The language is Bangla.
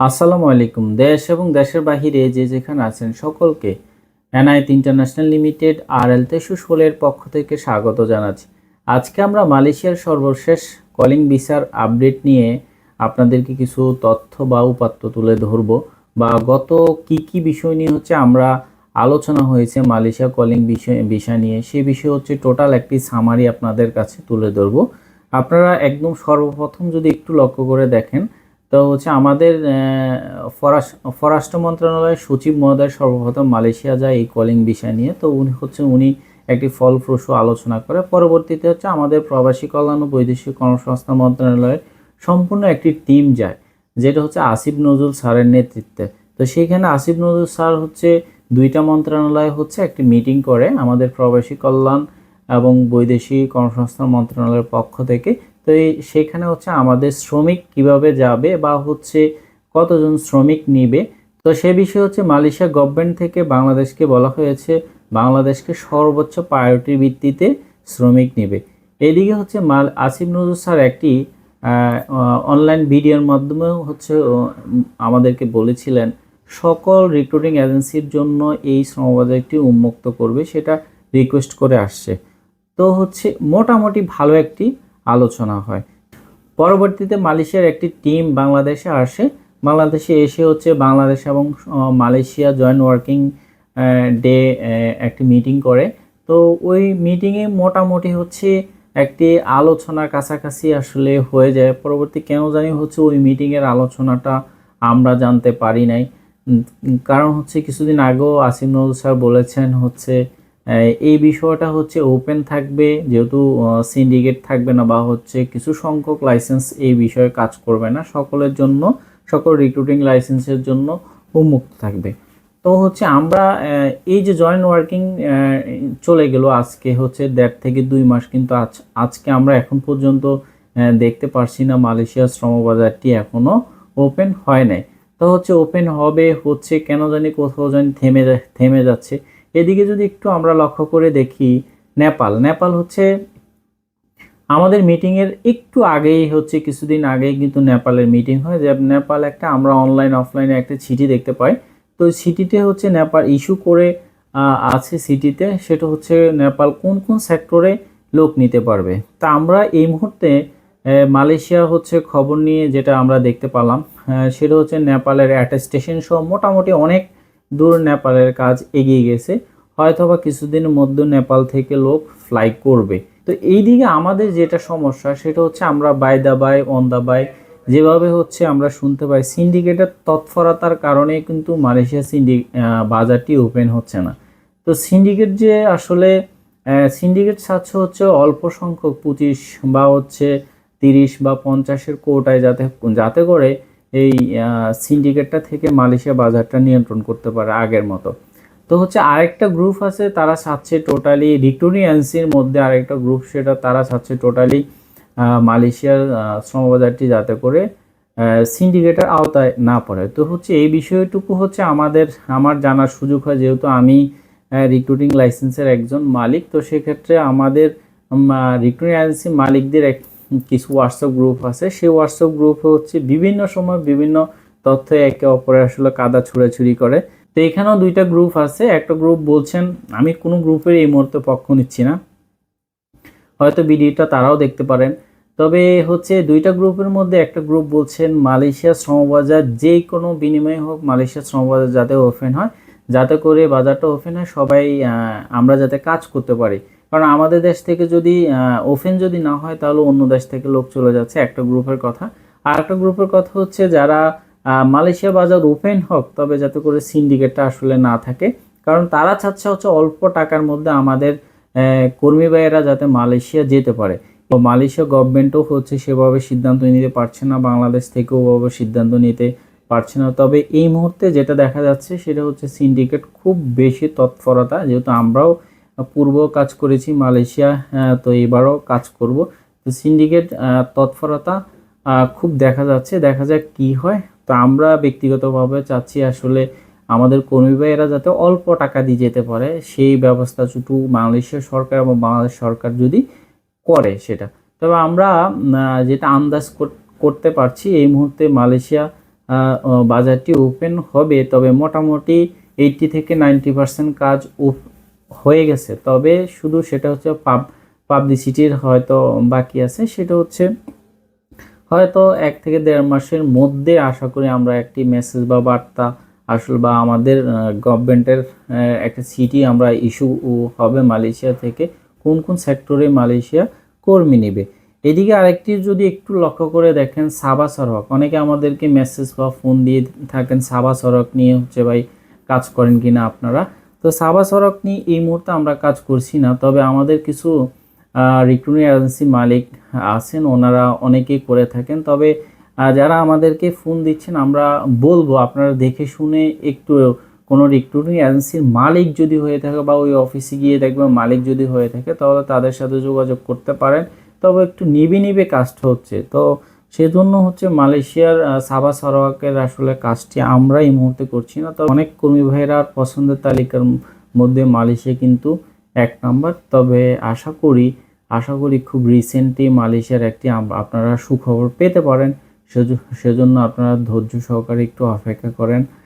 আসসালামু আলাইকুম। দেশ এবং দেশের বাহিরে যে যেখানে আছেন সকলকে এনআইট ইন্টারন্যাশনাল লিমিটেড আর এল তেসুশোলের পক্ষ থেকে স্বাগত জানাচ্ছি। আজকে আমরা মালয়েশিয়ার সর্বশেষ কলিং ভিসার আপডেট নিয়ে আপনাদেরকে কিছু তথ্য বা উপাত্ত তুলে ধরব বা গত কি কি বিষয় নিয়ে হচ্ছে আমরা আলোচনা হয়েছে মালয়েশিয়া কলিং বিষয় বিষয় নিয়ে সেই বিষয় হচ্ছে টোটাল একটি সামারি আপনাদের কাছে তুলে ধরব। আপনারা একদম সর্বপ্রথম যদি একটু লক্ষ্য করে দেখেন তো হচ্ছে আমাদের ফরাস- স্বরাষ্ট্র মন্ত্রণালয়ের সচিব মহোদয় সর্বপ্রথম মালয়েশিয়া যায় এই কলিং বিষয় নিয়ে। তো উনি হচ্ছে, উনি একটি ফলপ্রসূ আলোচনা করে। পরবর্তীতে হচ্ছে আমাদের প্রবাসী কল্যাণ ও বৈদেশিক কর্মসংস্থান মন্ত্রণালয়ের সম্পূর্ণ একটি টিম যায়, যেটা হচ্ছে আসিফ নজরুল স্যারের নেতৃত্বে। তো সেইখানে আসিফ নজরুল স্যার হচ্ছে, দুইটা মন্ত্রণালয় হচ্ছে, একটি মিটিং করে আমাদের প্রবাসী কল্যাণ এবং বৈদেশিক কর্মসংস্থান মন্ত্রণালয়ের পক্ষ থেকে। তো এই সেখানে হচ্ছে আমাদের শ্রমিক কীভাবে যাবে বা হচ্ছে কতজন শ্রমিক নিবে? তো সে বিষয়ে হচ্ছে মালয়েশিয়া গভর্নমেন্ট থেকে বাংলাদেশকে বলা হয়েছে, বাংলাদেশকে সর্বোচ্চ প্রায়োরিটির ভিত্তিতে শ্রমিক নেবে। এদিকে হচ্ছে মাল, আসিফ নজরুল স্যার একটি অনলাইন ভিডিওর মাধ্যমে হচ্ছে আমাদেরকে বলেছিলেন, সকল রিক্রুটিং এজেন্সির জন্য এই শ্রমবাজারটি উন্মুক্ত করবে, সেটা রিকোয়েস্ট করে আসছে। তো হচ্ছে মোটামুটি ভালো একটি আলোচনা হয়। পরবর্তীতে মালয়েশিয়ার একটি টিম বাংলাদেশে আসে। বাংলাদেশে এসে হচ্ছে বাংলাদেশ এবং মালয়েশিয়া জয়েন্ট ওয়ার্কিং ডে একটি মিটিং করে। তো ওই মিটিংয়ে মোটামুটি হচ্ছে একটি আলোচনার কাছাকাছি আসলে হয়ে যায়। পরবর্তী কেন জানি হচ্ছে ওই মিটিংয়ের আলোচনাটা আমরা জানতে পারি নাই। কারণ হচ্ছে কিছুদিন আগেও আসিম নজরুল স্যার বলেছেন হচ্ছে এই বিষয়টা হচ্ছে ওপেন থাকবে, যেহেতু সিন্ডিকেট থাকবে না বা হচ্ছে কিছু সংখ্যক লাইসেন্স এই বিষয়ে কাজ করবে না, সকলের জন্য, সকল রিক্রুটিং লাইসেন্সের জন্য উন্মুক্ত থাকবে। তো হচ্ছে আমরা এই যে জয়েন্ট ওয়ার্কিং চলে গেল আজকে, হচ্ছে দেড় থেকে দুই মাস কিন্তু আজ, আজকে আমরা এখন পর্যন্ত দেখতে পারছি না মালয়েশিয়ার শ্রমবাজারটি এখনও ওপেন হয় নাই। তো হচ্ছে ওপেন হবে, হচ্ছে কেন জানি কোথাও জানি থেমে থেমে যাচ্ছে। এদিকে যদি একটু আমরা লক্ষ্য করে দেখি নেপাল নেপাল হচ্ছে আমাদের মিটিংয়ের একটু আগেই হচ্ছে কিছুদিন আগেই কিন্তু নেপালের মিটিং হয়। যে নেপাল একটা আমরা অনলাইন অফলাইনে একটা চিঠি দেখতে পাই। তো চিঠিতে হচ্ছে নেপাল ইস্যু করে আছে সিটিতে সেটা হচ্ছে নেপাল কোন কোন সেক্টরে লোক নিতে পারবে? তা আমরা এই মুহূর্তে মালয়েশিয়া হচ্ছে খবর নিয়ে যেটা আমরা দেখতে পেলাম সেটা হচ্ছে নেপালের অ্যাটেস্টেশন সহ মোটামুটি অনেক দূর নেপালের কাজ এগিয়ে গেছে। হয়তোবা কিছুদিনের মধ্যে নেপাল থেকে লোক ফ্লাই করবে। তো এইদিকে আমাদের যেটা সমস্যা, সেটা হচ্ছে আমরা by the by, on the by, যেভাবে হচ্ছে আমরা শুনতে পাই, সিন্ডিকেটের তৎপরতার কারণে কিন্তু মালয়েশিয়া সিন্ডি বাজারটি ওপেন হচ্ছে না। তো সিন্ডিকেট যে আসলে সিন্ডিকেট ছাড়ছে হচ্ছে অল্প সংখ্যক পঁচিশ বা হচ্ছে তিরিশ বা পঞ্চাশের কোটায় যাতে যাতে করে এই সিন্ডিকেটটা থেকে মালয়েশিয়া বাজারটা নিয়ন্ত্রণ করতে পারে আগের মতো। তো হচ্ছে আরেকটা গ্রুপ আছে, তারা চাচ্ছে টোটালি রিক্রুটিং এজেন্সির মধ্যে আরেকটা গ্রুপ সেটা তারা চাচ্ছে টোটালি মালয়েশিয়ার শ্রমবাজারটি যাতে করে সিন্ডিকেটের আওতায় না পড়ে। তো হচ্ছে এই বিষয়টুকু হচ্ছে আমাদের, আমার জানার সুযোগ হয়, যেহেতু আমি রিক্রুটিং লাইসেন্সের একজন মালিক, তো সেক্ষেত্রে আমাদের রিক্রুটিং এজেন্সি মালিকদের কিছু হোয়াটসঅ্যাপ গ্রুপ আছে। সেই হোয়াটসঅ্যাপ গ্রুপে হচ্ছে বিভিন্ন সময় বিভিন্ন তথ্য একে অপরে আসলে কাদা ছুড়াছুড়ি করে। তো এখানেও দুইটা গ্রুপ আছে। একটা গ্রুপ বলছেন, আমি কোনো গ্রুপের এই মুহূর্তে পক্ষ নিচ্ছি না। হয়তো ভিডিওটা তারাও দেখতে পারেন। তবে হচ্ছে দুইটা গ্রুপের মধ্যে একটা গ্রুপ বলছেন, মালয়েশিয়া শ্রমবাজার, যে কোনো বিনিময়ে হোক মালয়েশিয়া শ্রমবাজার যাতে ওপেন হয়, যাতে করে বাজারটা ওপেন হয়, সবাই আমরা যাতে কাজ করতে পারি। কারণ আমাদের দেশ থেকে যদি ওপেন যদি না হয়, তাহলে অন্য দেশ থেকে লোক চলে যাচ্ছে একটা গ্রুপের কথা। আর একটা গ্রুপের কথা হচ্ছে যারা মালয়েশিয়া বাজার ওপেন হোক, তবে যাতে করে সিন্ডিকেটটা আসলে না থাকে। কারণ তারা চাচ্ছে হচ্ছে অল্প টাকার মধ্যে আমাদের কর্মী ভাইয়েরা যাতে মালয়েশিয়া যেতে পারে। তো মালয়েশিয়া গভর্নমেন্টও হচ্ছে সেভাবে সিদ্ধান্ত নিতে পারছে না, বাংলাদেশ থেকেও ওভাবে সিদ্ধান্ত নিতে পারছে না। তবে এই মুহূর্তে যেটা দেখা যাচ্ছে, সেটা হচ্ছে সিন্ডিকেট খুব বেশি তৎপরতা, যেহেতু আমরাও পূর্ব কাজ করেছি মালয়েশিয়া তো এবারও কাজ করব। তো সিন্ডিকেট তৎপরতা খুব দেখা যাচ্ছে, দেখা যাক কি হয়। তো আমরা ব্যক্তিগতভাবে চাচ্ছি আসলে আমাদের কর্মী ভাইয়েরা যাতে অল্প টাকা দিয়ে যেতে পারে, সেই ব্যবস্থা শুধু মালয়েশিয়া সরকার এবং বাংলাদেশ সরকার যদি করে সেটা। তবে আমরা যেটা আন্দাজ কর- করতে পারছি, এই মুহূর্তে মালয়েশিয়া বাজারটি ওপেন হবে, তবে মোটামুটি এইটটি থেকে নাইনটি পার্সেন্ট কাজ হয়ে গেছে। তবে শুধু সেটা হচ্ছে পাব, পাবলিসিটির হয়তো বাকি আছে, সেটা হচ্ছে হয়তো এক থেকে দেড় মাসের মধ্যে আশা করি আমরা একটি মেসেজ বা বার্তা আসলে বা আমাদের গভর্নমেন্টের একটা সিটি আমরা ইস্যু হবে মালয়েশিয়া থেকে কোন কোন সেক্টরে মালয়েশিয়া কর্মী নেবে। এদিকে আরেকটি যদি একটু লক্ষ্য করে দেখেন, সাবা সড়ক। অনেকে আমাদেরকে মেসেজ বা ফোন দিয়ে থাকেন, সাবা সড়ক নিয়ে হচ্ছে ভাই কাজ করেন কিনা আপনারা। তো সাবা সড়ক নিয়ে এই মুহূর্তে আমরা কাজ করছি না, তবে আমাদের কিছু রিক্রুটিং এজেন্সি মালিক আছেন, ওনারা অনেকেই করে থাকেন, তবে যারা আমাদেরকে ফোন দিচ্ছেন, আমরা বলব আপনারা দেখে শুনে একটু কোনো রিক্রুটিং এজেন্সির মালিক যদি হয়ে থাকে বা ওই অফিসে গিয়ে দেখবেন মালিক যদি হয়ে থাকে, তাহলে তাদের সাথে যোগাযোগ করতে পারেন। তবে একটু নিবে নিবে কাজটা হচ্ছে। তো সেজন্য হচ্ছে মালয়েশিয়ার সাবা সরোয়াকের আসলে কাজটি আমরা এই মুহূর্তে করছি না। তবে অনেক কর্মী ভাইরা পছন্দের তালিকার মধ্যে মালয়েশিয়া কিন্তু এক নাম্বার। তবে আশা করি আশা করি খুব রিসেন্টলি মালয়েশিয়ার একটি আপনারা সুখবর পেতে পারেন। সেজন্য আপনারা ধৈর্য সহকারে একটু অপেক্ষা করেন।